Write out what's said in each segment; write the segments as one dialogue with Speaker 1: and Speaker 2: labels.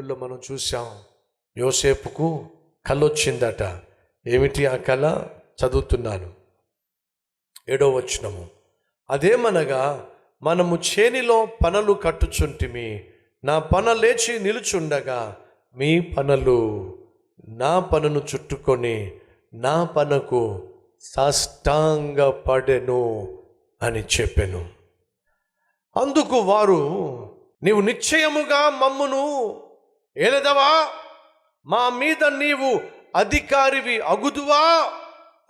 Speaker 1: బైబిల్లో మనం చూసాం యోసేపుకు కళ్ళొచ్చిందట. ఏమిటి ఆ కళ? చదువుతున్నాను. ఏడో వచనము. అదేమనగా మనము చేనిలో పనలు కట్టుచుంటిమి నా పన లేచి నిలుచుండగా మీ పనులు నా పనను చుట్టుకొని నా పనకు సాష్టాంగ పడెను అని చెప్పెను. అందుకు వారు నీవు నిశ్చయముగా మమ్మును ఏలదవా? మా మీద నీవు అధికారివి అగుదువా?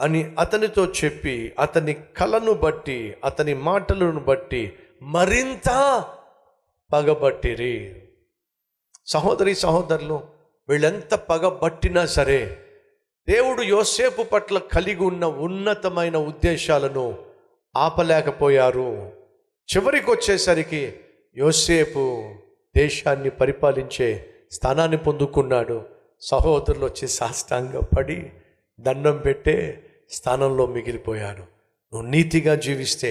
Speaker 1: అని అతనితో చెప్పి అతని కళను బట్టి అతని మాటలను బట్టి మరింత పగబట్టిరి. సహోదరి సహోదరులు వీళ్ళెంత పగబట్టినా సరే దేవుడు యోసేపు పట్ల కలిగి ఉన్న ఉన్నతమైన ఉద్దేశాలను ఆపలేకపోయారు. చివరికి వచ్చేసరికి యోసేపు దేశాన్ని పరిపాలించే స్థానాన్ని పొందుకున్నాడు. సహోదరులు వచ్చి సాష్టాంగపడి దండం పెట్టే స్థానంలో మిగిలిపోయాడు నువ్వు నీతిగా జీవిస్తే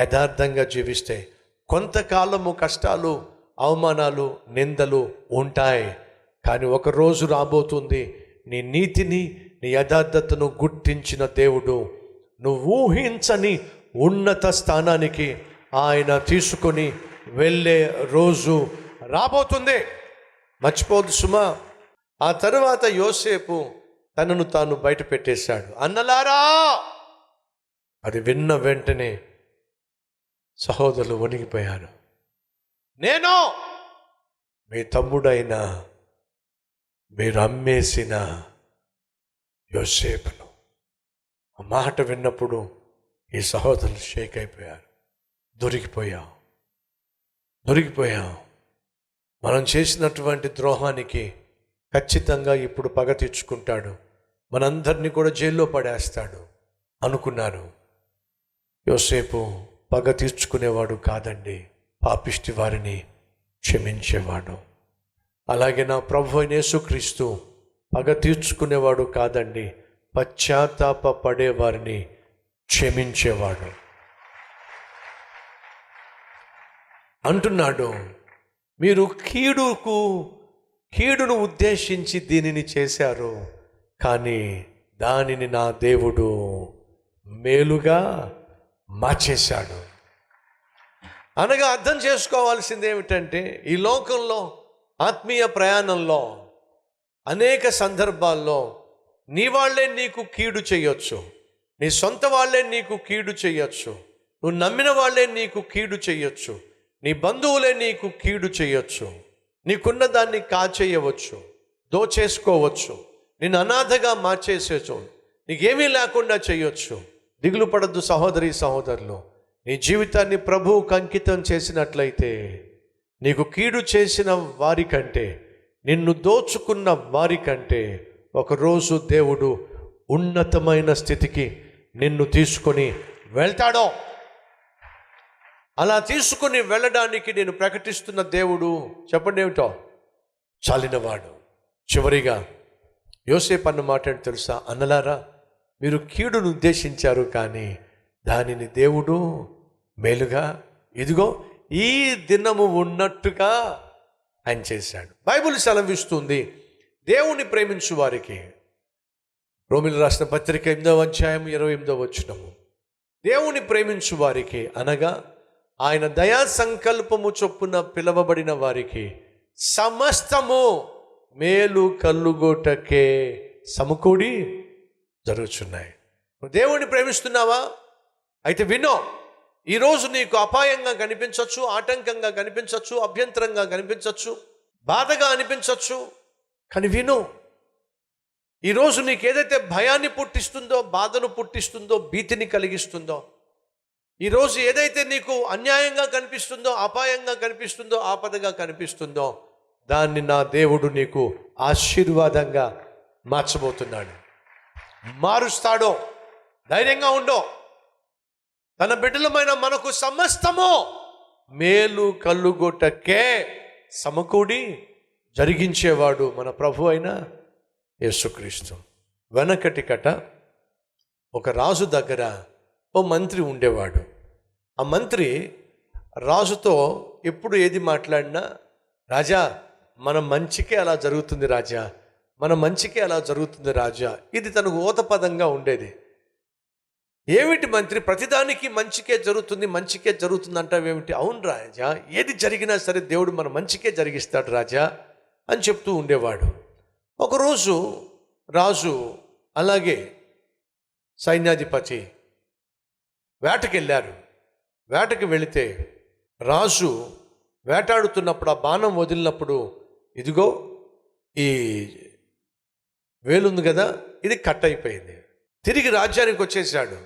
Speaker 1: యథార్థంగా జీవిస్తే కొంతకాలము కష్టాలు అవమానాలు నిందలు ఉంటాయి. కానీ ఒక రోజు రాబోతుంది నీ నీతిని నీ యథార్థతను గుర్తించిన దేవుడు. నువ్వు ఊహించని ఉన్నత స్థానానికి ఆయన తీసుకొని వెళ్ళే రోజు రాబోతుంది. మర్చిపోదు సుమా. ఆ తరువాత యోసేపు తనను తాను బయట పెట్టేశాడు. అన్నలారా! అది విన్న వెంటనే సహోదరులు వణిగిపోయారు. నేను మీ తమ్ముడైన మీరు అమ్మేసిన యోసేపును. ఆ మాట విన్నప్పుడు ఈ సహోదరులు షేక్ అయిపోయారు. దొరికిపోయాం. దొరికిపోయాం. మనం చేసినటువంటి ద్రోహానికి ఖచ్చితంగా ఇప్పుడు పగ తీర్చుకుంటాడు. మనందరినీ కూడా జైల్లో పడేస్తాడు అనుకున్నారు యోసేపు పగ తీర్చుకునేవాడు కాదండి పాపిష్టి వారిని క్షమించేవాడు. అలాగే నా ప్రభు అయిన యేసుక్రీస్తు పగ తీర్చుకునేవాడు కాదండి పశ్చాత్తాప పడేవారిని క్షమించేవాడు. అంటున్నాడు మీరు కీడుకు కీడును ఉద్దేశించి దీనిని చేశారు. కానీ దానిని నా దేవుడు మేలుగా మార్చేశాడు. అనగా అర్థం చేసుకోవాల్సింది ఏమిటంటే ఈ లోకంలో ఆత్మీయ ప్రయాణంలో అనేక సందర్భాల్లో నీ వాళ్ళే నీకు కీడు చేయొచ్చు. నీ సొంత వాళ్ళే నీకు కీడు చేయొచ్చు. నువ్వు నమ్మిన వాళ్ళే నీకు కీడు చేయొచ్చు. నీ బంధువులే నీకు కీడు చేయొచ్చు. నీకున్న దాన్ని కాచేయవచ్చు. దోచేసుకోవచ్చు. నిన్ను అనాథగా మార్చేసేచ్చు నీకేమీ లేకుండా చేయొచ్చు. దిగులు పడద్దు సహోదరి సహోదరులు. నీ జీవితాన్ని ప్రభువుకు అంకితం చేసినట్లయితే నీకు కీడు చేసిన వారికంటే నిన్ను దోచుకున్న వారికంటే ఒకరోజు దేవుడు ఉన్నతమైన స్థితికి నిన్ను తీసుకొని వెళ్తాడో. అలా తీసుకుని వెళ్ళడానికి నేను ప్రకటిస్తున్న దేవుడు చెప్పండి ఏమిటో? చాలినవాడు. చివరిగా యోసేపు అన్న మాట తెలుసా? అన్నలారా మీరు కీడును ఉద్దేశించారు కానీ దానిని దేవుడు మేలుగా ఇదిగో ఈ దినము ఉన్నట్టుగా ఆయన చేశాడు. బైబిల్ సెలవిస్తుంది దేవుని ప్రేమించు వారికి. రోమిలు రాసిన పత్రిక ఎనిమిదవ అధ్యాయం ఇరవై ఎనిమిదవ వచ్చినము దేవుని ప్రేమించు వారికి అనగా ఆయన దయా సంకల్పము చొప్పున పిలవబడిన వారికి సమస్తము మేలు కల్లుగోటకే సమకూడి జరుగుతున్నాయి దేవుణ్ణి ప్రేమిస్తున్నావా? అయితే వినో ఈరోజు నీకు అపాయంగా కనిపించవచ్చు ఆటంకంగా కనిపించవచ్చు అభ్యంతరంగా కనిపించవచ్చు బాధగా అనిపించవచ్చు కానీ విను ఈరోజు నీకు ఏదైతే భయాన్ని పుట్టిస్తుందో బాధను పుట్టిస్తుందో భీతిని కలిగిస్తుందో ఈరోజు ఏదైతే నీకు అన్యాయంగా కనిపిస్తుందో అపాయంగా కనిపిస్తుందో ఆపదగా కనిపిస్తుందో దాన్ని నా దేవుడు నీకు ఆశీర్వాదంగా మార్చబోతున్నాడు. మారుస్తాడో ధైర్యంగా ఉండో తన బిడ్డలమైన మనకు సమస్తము మేలు కల్లుగొట్టకే సమకూడి జరిగించేవాడు మన ప్రభు అయిన యేసుక్రీస్తు. వెనకటి కట ఒక రాజు దగ్గర ఓ మంత్రి ఉండేవాడు. ఆ మంత్రి రాజుతో ఎప్పుడు ఏది మాట్లాడినా రాజా మన మంచికే అలా జరుగుతుంది రాజా మన మంచికే అలా జరుగుతుంది రాజా ఇది తనకు ఓతపదంగా ఉండేది. ఏమిటి మంత్రి ప్రతిదానికి మంచికే జరుగుతుంది మంచికే జరుగుతుంది అంటావేమిటి అవును రాజా ఏది జరిగినా సరే దేవుడు మన మంచికే జరిగిస్తాడు రాజా అని చెప్తూ ఉండేవాడు. ఒకరోజు రాజు అలాగే సైన్యాధిపతి వేటకెళ్ళారు. వేటకి వెళితే రాజు వేటాడుతున్నప్పుడు ఆ బాణం వదిలినప్పుడు ఇదిగో ఈ వేలుంది కదా ఇది కట్ అయిపోయింది తిరిగి రాజ్యానికి వచ్చేసాడు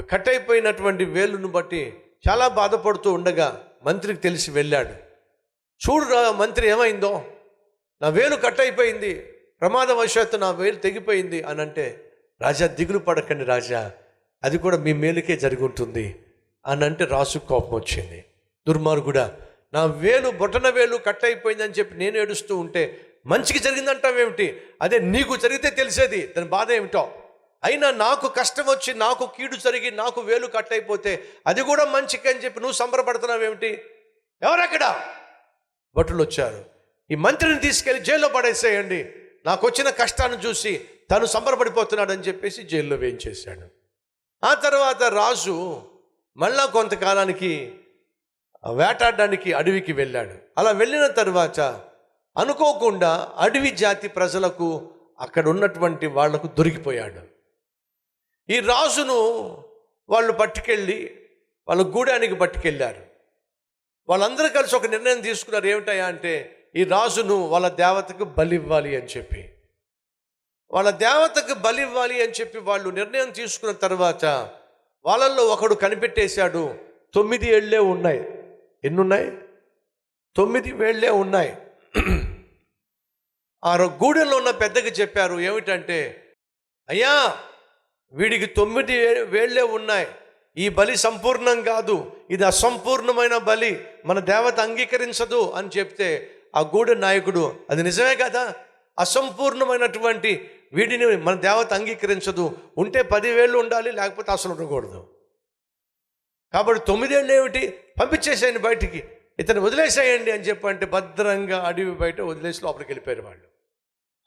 Speaker 1: కట్ అయిపోయినటువంటి వేలును బట్టి చాలా బాధపడుతూ ఉండగా మంత్రికి తెలిసి వెళ్ళాడు. చూడు రా మంత్రి ఏమైందో? నా వేలు కట్ అయిపోయింది ప్రమాదవశాత్తు నా వేలు తెగిపోయింది అని అంటే రాజా దిగులు పడకండి రాజా. అది కూడా మీ మేలుకే జరిగి ఉంటుంది అని అంటే రాసు కోపం వచ్చింది. దుర్మార్గుడా నా వేలు బొటన వేలు కట్ అయిపోయిందని చెప్పి నేను ఏడుస్తూ ఉంటే మంచికి జరిగిందంటావేమిటి? అదే నీకు జరిగితే తెలిసేది. దాని బాధ ఏమిటో? అయినా నాకు కష్టం వచ్చి నాకు కీడు జరిగి నాకు వేలు కట్ అయిపోతే అది కూడా మంచికి అని చెప్పి నువ్వు సంబరపడుతున్నావేమిటి? ఎవరక్కడ? భటులు వచ్చారు. ఈ మంత్రిని తీసుకెళ్ళి జైల్లో పడేసేయండి. నాకు వచ్చిన కష్టాన్ని చూసి తను సంబరపడిపోతున్నాడని చెప్పేసి జైల్లో వేయించేశాడు. ఆ తర్వాత రాజు మళ్ళా కొంతకాలానికి వేటాడడానికి అడవికి వెళ్ళాడు. అలా వెళ్ళిన తర్వాత అనుకోకుండా అడవి జాతి ప్రజలకు అక్కడ ఉన్నటువంటి వాళ్ళకు దొరికిపోయాడు. ఈ రాజును వాళ్ళు పట్టుకెళ్ళి వాళ్ళ గూడానికి పట్టుకెళ్ళారు. వాళ్ళందరూ కలిసి ఒక నిర్ణయం తీసుకున్నారు. ఏమిటయా అంటే ఈ రాజును వాళ్ళ దేవతకు బలి ఇవ్వాలి అని చెప్పి. వాళ్ళ దేవతకు బలి ఇవ్వాలి అని చెప్పి వాళ్ళు నిర్ణయం తీసుకున్న తర్వాత వాళ్ళల్లో ఒకడు కనిపెట్టేశాడు. తొమ్మిది ఏళ్ళే ఉన్నాయి. ఎన్నున్నాయి? తొమ్మిది వేళ్ళే ఉన్నాయి. ఆ గూడెంలో ఉన్న పెద్దకి చెప్పారు ఏమిటంటే అయ్యా వీడికి తొమ్మిది వేళ్ళే ఉన్నాయి. ఈ బలి సంపూర్ణం కాదు. ఇది అసంపూర్ణమైన బలి. మన దేవత అంగీకరించదు అని చెప్తే ఆ గూడె నాయకుడు అది నిజమే కదా? అసంపూర్ణమైనటువంటి వీడిని మన దేవత అంగీకరించదు. ఉంటే పదివేళ్ళు ఉండాలి లేకపోతే అసలు ఉండకూడదు. కాబట్టి తొమ్మిదేళ్ళు ఏమిటి? పంపించేసేయండి బయటికి. ఇతను వదిలేసేయండి అని చెప్పంటే భద్రంగా అడవి బయట వదిలేసి లోపలికి వెళ్ళిపోయారు వాళ్ళు.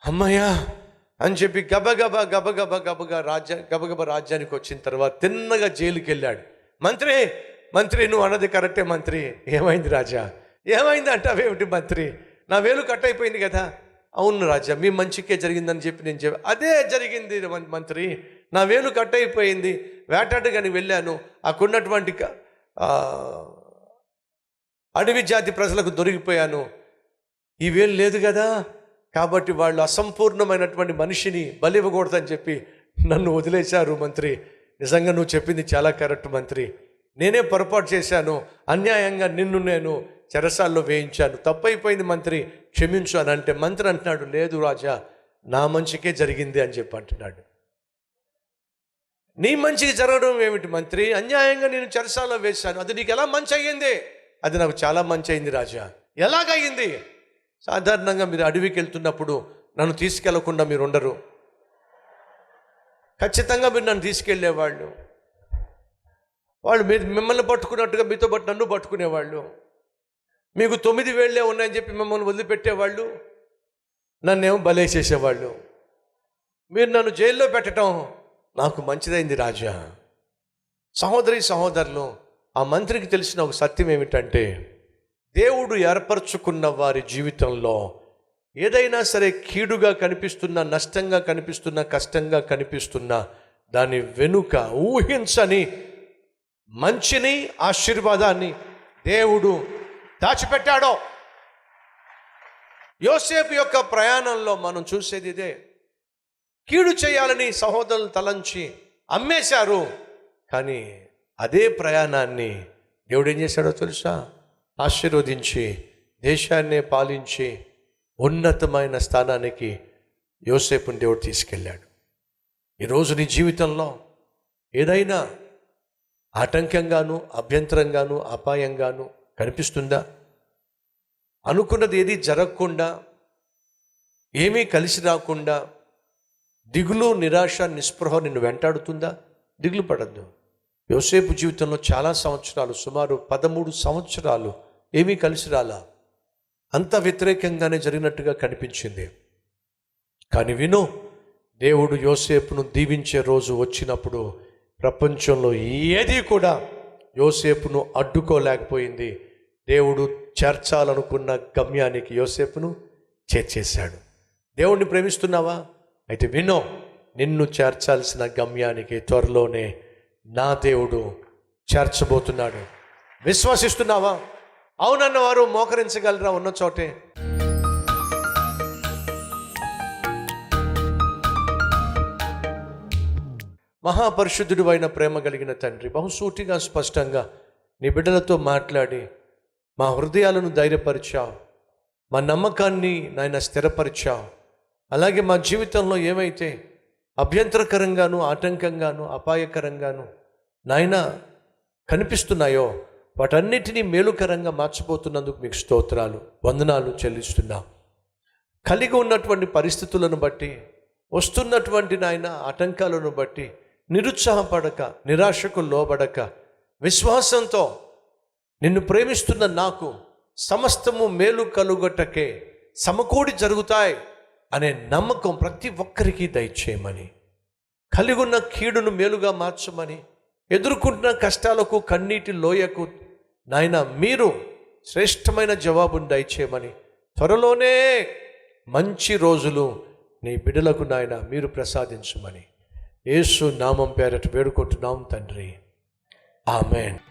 Speaker 1: అమ్మయ్యా! అని చెప్పి గబగబ గబగబ గబగా రాజ్య గబగబ రాజ్యానికి వచ్చిన తర్వాత తిన్నగా జైలుకి వెళ్ళాడు. మంత్రి మంత్రి నువ్వు అన్నది కరెక్టే మంత్రి. ఏమైంది రాజా? ఏమైంది అంటావేమిటి మంత్రి? నా వేలు కట్ అయిపోయింది కదా. అవును రాజా మీ మంచికే జరిగిందని చెప్పి నేను చెప్పి అదే జరిగింది మంత్రి. నా వేలు కట్ అయిపోయింది. వేటాటగాని వెళ్ళాను. అక్కడున్నటువంటి అడవి జాతి ప్రజలకు దొరికిపోయాను. ఈ వేలు లేదు కదా? కాబట్టి వాళ్ళు అసంపూర్ణమైనటువంటి మనిషిని బలి ఇవ్వకూడదని చెప్పి నన్ను వదిలేశారు మంత్రి. నిజంగా నువ్వు చెప్పింది చాలా కరెక్ట్ మంత్రి. నేనే పొరపాటు చేశాను. అన్యాయంగా నిన్ను నేను చెరసాల్లో వేయించాను. తప్పైపోయింది మంత్రి క్షమించు అని అంటే మంత్రి అంటున్నాడు లేదు రాజా నా మంచికే జరిగింది అని చెప్పి అంటున్నాడు. నీ మంచికి జరగడం ఏమిటి మంత్రి? అన్యాయంగా నేను చెరసాల్లో వేశాను. అది నీకు ఎలా మంచి అయ్యింది? అది నాకు చాలా మంచి అయింది రాజా. ఎలాగయ్యింది? సాధారణంగా మీరు అడవికి వెళ్తున్నప్పుడు నన్ను తీసుకెళ్ళకుండా మీరు ఉండరు. ఖచ్చితంగా మీరు నన్ను తీసుకెళ్ళేవాళ్ళు వాళ్ళు మీరు మిమ్మల్ని పట్టుకున్నట్టుగా మీతో పాటు నన్ను పట్టుకునేవాళ్ళు. మీకు తొమ్మిది వేళ్ళే ఉన్నాయని చెప్పి మిమ్మల్ని వదిలిపెట్టేవాళ్ళు నన్నేమో బలేసేసేవాళ్ళు మీరు నన్ను జైల్లో పెట్టడం నాకు మంచిదైంది రాజా. సహోదరి సహోదరులు ఆ మంత్రికి తెలిసిన ఒక సత్యం ఏమిటంటే దేవుడు ఏర్పరచుకున్న వారి జీవితంలో ఏదైనా సరే కీడుగా కనిపిస్తున్న నష్టంగా కనిపిస్తున్న కష్టంగా కనిపిస్తున్న దాని వెనుక ఊహించని మంచిని ఆశీర్వాదాన్ని దేవుడు దాచిపెట్టాడో. యోసేపు యొక్క ప్రయాణంలో మనం చూసేది ఇదే. కీడు చేయాలని సహోదరులు తలంచి అమ్మేశారు. కానీ అదే ప్రయాణాన్ని దేవుడు ఏం చేశాడో తెలుసా? ఆశీర్వదించి దేశాన్నే పాలించి ఉన్నతమైన స్థానానికి యోసేపుని దేవుడు తీసుకెళ్ళాడు. ఈరోజు నీ జీవితంలో ఏదైనా ఆటంకంగాను అభ్యంతరంగాను అపాయంగాను కనిపిస్తుందా? అనుకున్నది ఏది జరగకుండా ఏమీ కలిసి రాకుండా దిగులు నిరాశ నిస్పృహ నిన్ను వెంటాడుతుందా? దిగులు పడద్దు. యోసేపు జీవితంలో చాలా సంవత్సరాలు సుమారు పదమూడు సంవత్సరాలు ఏమీ కలిసి రాలా. అంత వ్యతిరేకంగానే జరిగినట్టుగా కనిపించింది. కానీ విను దేవుడు యోసేపును దీవించే రోజు వచ్చినప్పుడు ప్రపంచంలో ఏది కూడా యోసేపును అడ్డుకోలేకపోయింది. దేవుడు చేర్చాలనుకున్న గమ్యానికి యోసేపును చేర్చేశాడు. దేవుణ్ణి ప్రేమిస్తున్నావా? అయితే వినో నిన్ను చేర్చాల్సిన గమ్యానికి త్వరలోనే నా దేవుడు చేర్చబోతున్నాడు. విశ్వసిస్తున్నావా? అవునన్న వారు మోకరించగలరా? ఉన్న చోటే. మహాపరిశుద్ధుడు అయిన ప్రేమ కలిగిన తండ్రి బహుసూటిగా స్పష్టంగా నీ బిడ్డలతో మాట్లాడి మా హృదయాలను ధైర్యపరిచావు. మా నమ్మకాన్ని నాయన స్థిరపరిచావు. అలాగే మా జీవితంలో ఏమైతే అభ్యంతరకరంగాను ఆటంకంగాను అపాయకరంగాను నాయన కనిపిస్తున్నాయో వాటన్నిటినీ మేలుకరంగా మార్చిపోతున్నందుకు మీకు స్తోత్రాలు వందనాలు చెల్లిస్తున్నాం. కలిగి ఉన్నటువంటి పరిస్థితులను బట్టి వస్తున్నటువంటి నాయన ఆటంకాలను బట్టి నిరుత్సాహపడక నిరాశకు లోబడక విశ్వాసంతో నిన్ను ప్రేమిస్తున్న నాకు సమస్తము మేలు కలుగటకే సమకూడి జరుగుతాయి అనే నమ్మకం ప్రతి ఒక్కరికి దయచేయమని. కలిగున్న కీడును మేలుగా మార్చమని ఎదుర్కొంటున్న కష్టాలకు కన్నీటి లోయకు నాయన మీరు శ్రేష్టమైన జవాబును దయచేయమని. త్వరలోనే మంచి రోజులు నీ బిడ్డలకు నాయన మీరు ప్రసాదించమని. యేసు నామం పేరట వేడుకుంటున్నాం తండ్రి. ఆమెన్.